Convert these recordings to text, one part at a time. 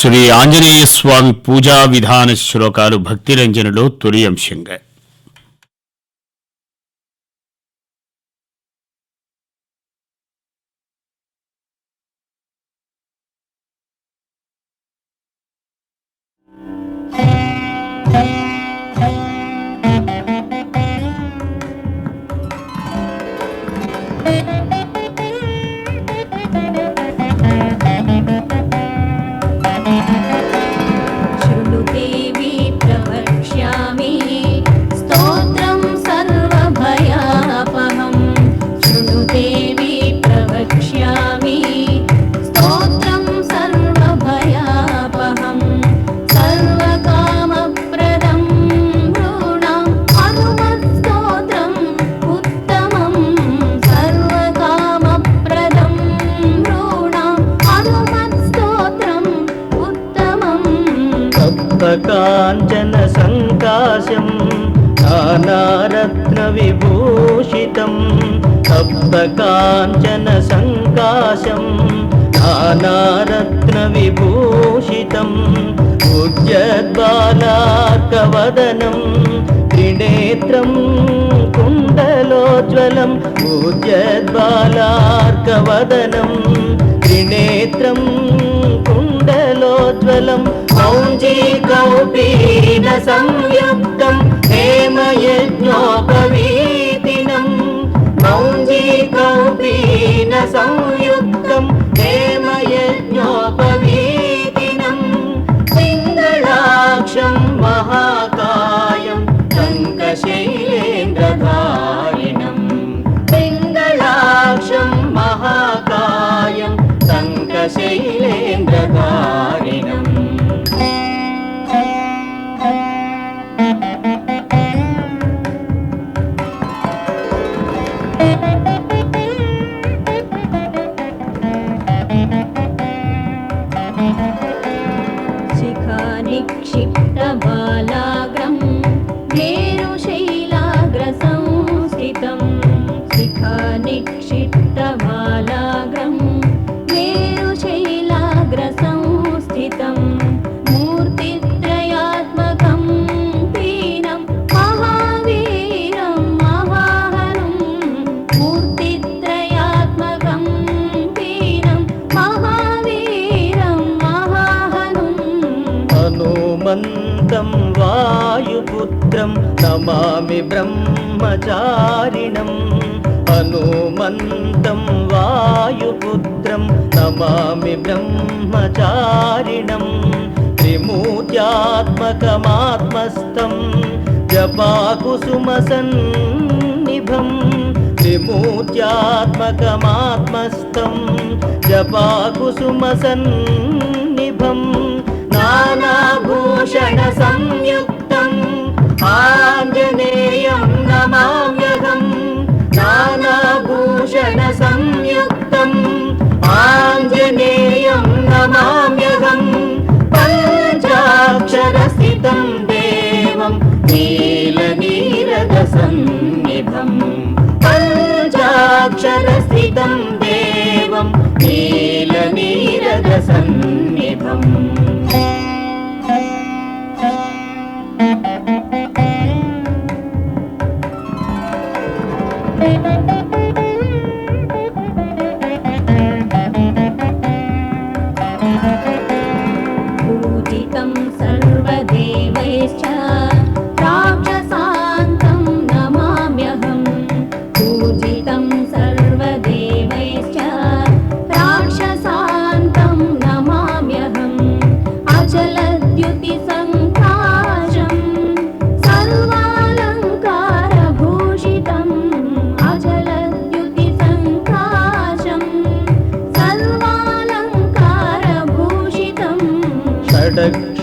శ్రీ ఆంజనేయ స్వామి పూజా విధాన శ్లోకాలు భక్తిరంజనలో తొలి అంశంగా. సప్తకాంచన సంకాశం నానారత్న విభూషితం ఉద్యద్బాలార్కవదనం త్రినేత్రం కుండలోజ్వలం ఉద్యద్బాలార్కవదనం త్రినేత్రం కుండలోజ్వలం కౌంజీ కౌపీన సంయ హేమంతం వాయుపుత్రం నమామి బ్రహ్మచారిణం. హనుమంతం వాయుపుత్రం నమామి బ్రహ్మచారిణం. త్రిమూర్త్యాత్మకమాత్మస్థం జపాకుసుమసన్నిభం. త్రిమూర్త్యాత్మకమాత్మస్థం జపాకుసుమసన్నిభం. जपाकुसुमसन्निभम् नानाभूषणसंयुक्तम् आञ्जनेयं नमाम्यहम् नानाभूषणसंयुक्तम् आञ्जनेयं नमाम्यहम् पञ्चाक्षरस्थितं देवं नीलनीरदसन्निभम् पञ्चाक्षरस्थितं देवं नीलनीरदसन्निभम्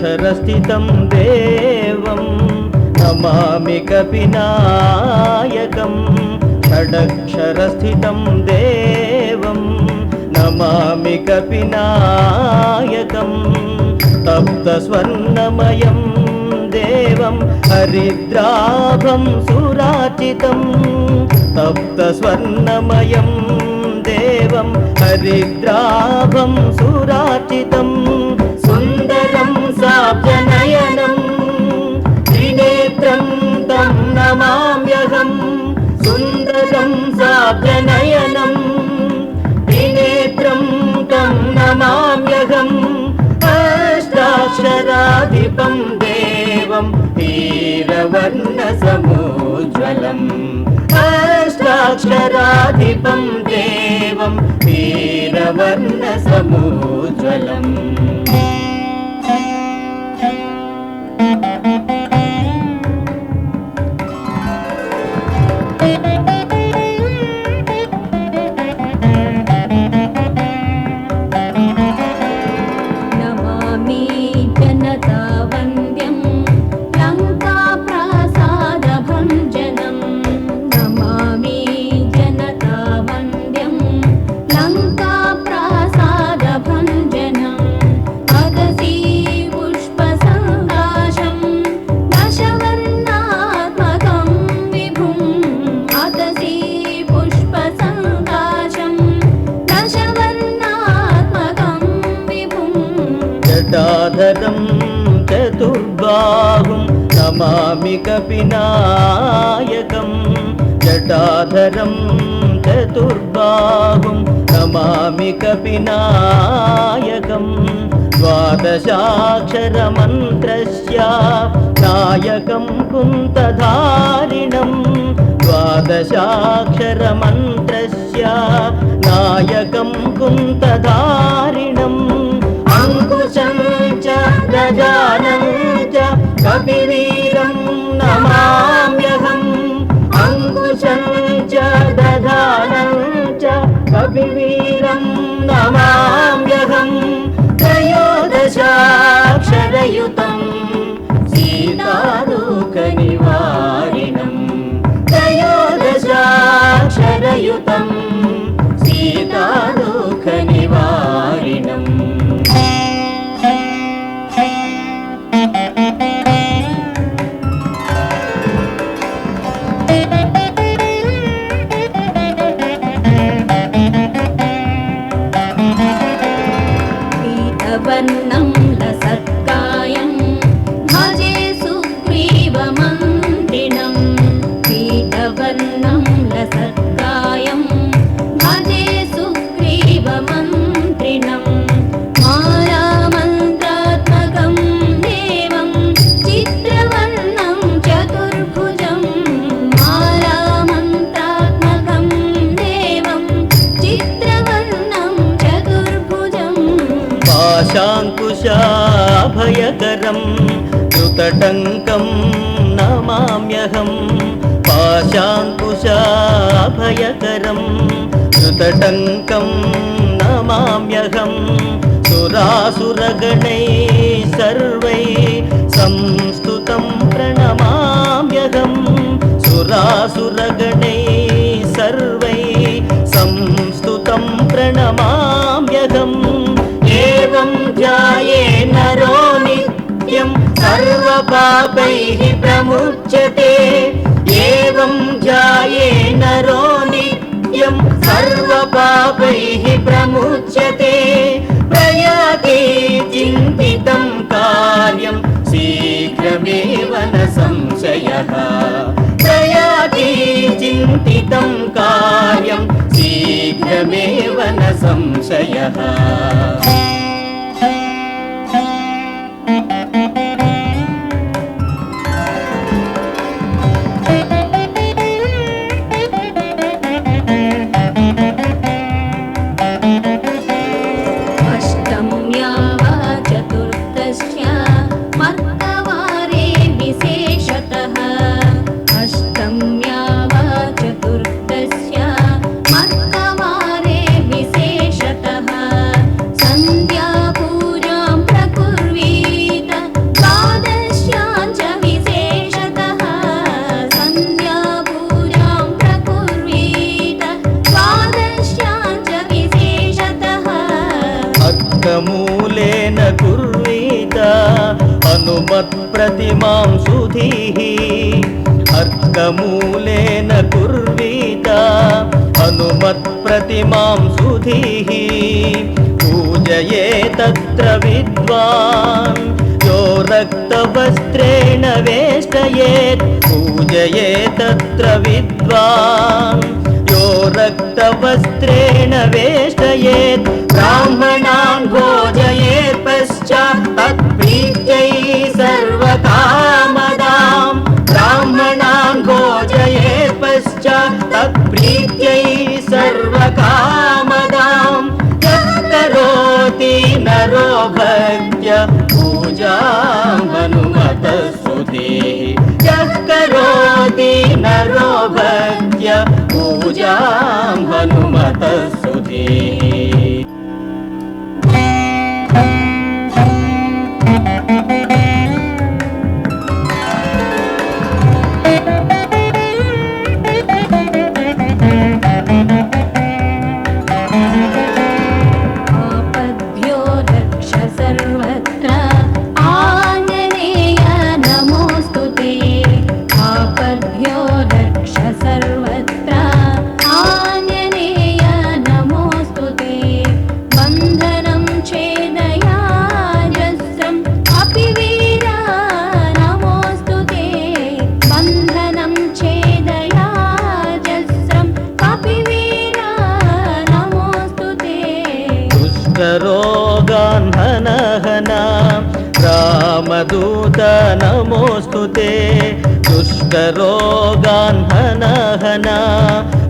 అక్షరస్థితం దేవం నమామి కపినాయకం షడక్షరస్థితం దేవం నమామి కపినాయకం తప్తస్వర్ణమయం దేవం హరిద్రాభం సురాచితం తప్తస్వర్ణమయం దేవం హరిద్రాభం సురాచితం శతాబ్దనయనం త్రినేత్రం తం నమామ్యహం. సుందరం శాబ్దనయనం త్రినేత్రం తం నమామ్యహం. అష్టాక్షరాధిపం దేవం తీరవర్ణ సమూజ్వలం అష్టాక్షరాధిపం దేవం తీరవర్ణ సమూజ్వలం चतुर्बाहुं नमामि कपिनायकं द्वादशाक्षरमन्त्रस्य नायकं कुन्तधारिणं द्वादशाक्षरमन्त्रस्य नायकं कुन्तधारिणम् अङ्कुशं च गजानं च कपिवीरं कपिवीरं नमाम्यहम् त्रयोदशाक्षरयुतं सीतादुःखनिवारिणम् त्रयोदशाक्षरयुतं पाशाङ्कुशाभयकरं कृतटङ्कं नमाम्यहं पाशाङ्कुशाभयकरं कृतटङ्कं नमाम्यहं सुरासुरगणैः सर्वैः संस्तुतं प्रणमाम्यहं सुरासुरगणैः सर्वपापैः प्रमुच्यते एवं ध्याये नरो नित्यं सर्वपापैः प्रमुच्यते प्रयाति चिन्तितं कार्यं शीघ्रमेव न संशयः प्रयाति चिन्तितं कार्यं शीघ्रमेव न संशयः हनुमत्प्रतिमां सुधीः अर्कमूलेन कुर्वीत हनुमत्प्रतिमां सुधीः पूज पूजये तत्र विद्वान् यो रक्तवस्त्रेण वेष्टयेत् पूजये तत्र विद्वान् यो रक्तवस्त्रेण वेष्टयेत् ब्राह्मणान् भोजयेत् पश्चात् तत्प्रीत्यै यः करोति नरो भक्त्य पूजां हनुमतस्तुतिः आपद्भ्यो రామదూత నమోస్తు దుష్టరోగాన్హనహన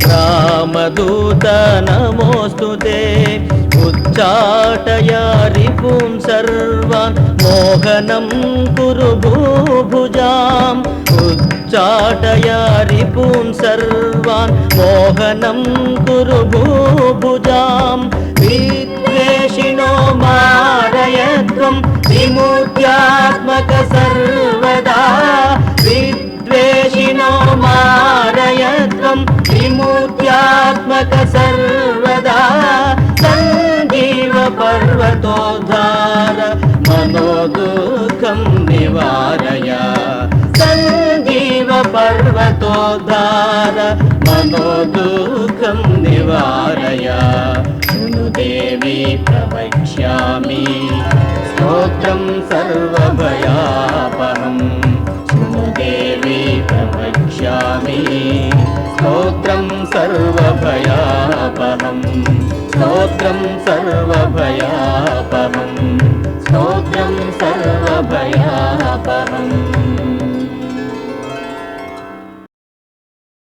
రామదూత నమోస్తు ఉచ్చాటయారిపుం సర్వాన్ మోహనం కురు భూభుజాం ఉచ్చాటయారిపుం సర్వాన్ మోహనం కురు భూభుజాం విద్వేషిణో మారయత్వం విముద్యా कुरु भूभुजाम् विद्वेषिणो मारय त्वं विमुक्त्यात्मक सर्वदा विद्वेषिणो मारय त्वं विमुक्त्यात्मक सर्वदा सञ्जीव पर्वतोद्धार मनोदुःखं निवारय सञ्जीव पर्वतोद्धार मनोदुःखं निवारय शृणु देवी प्रवक्ष्यामि स्तोत्रं सर्वभयापहम् सर्वभयापहम् स्तोत्रं सर्वभयापहम् स्तोत्रं सर्वभयापहम्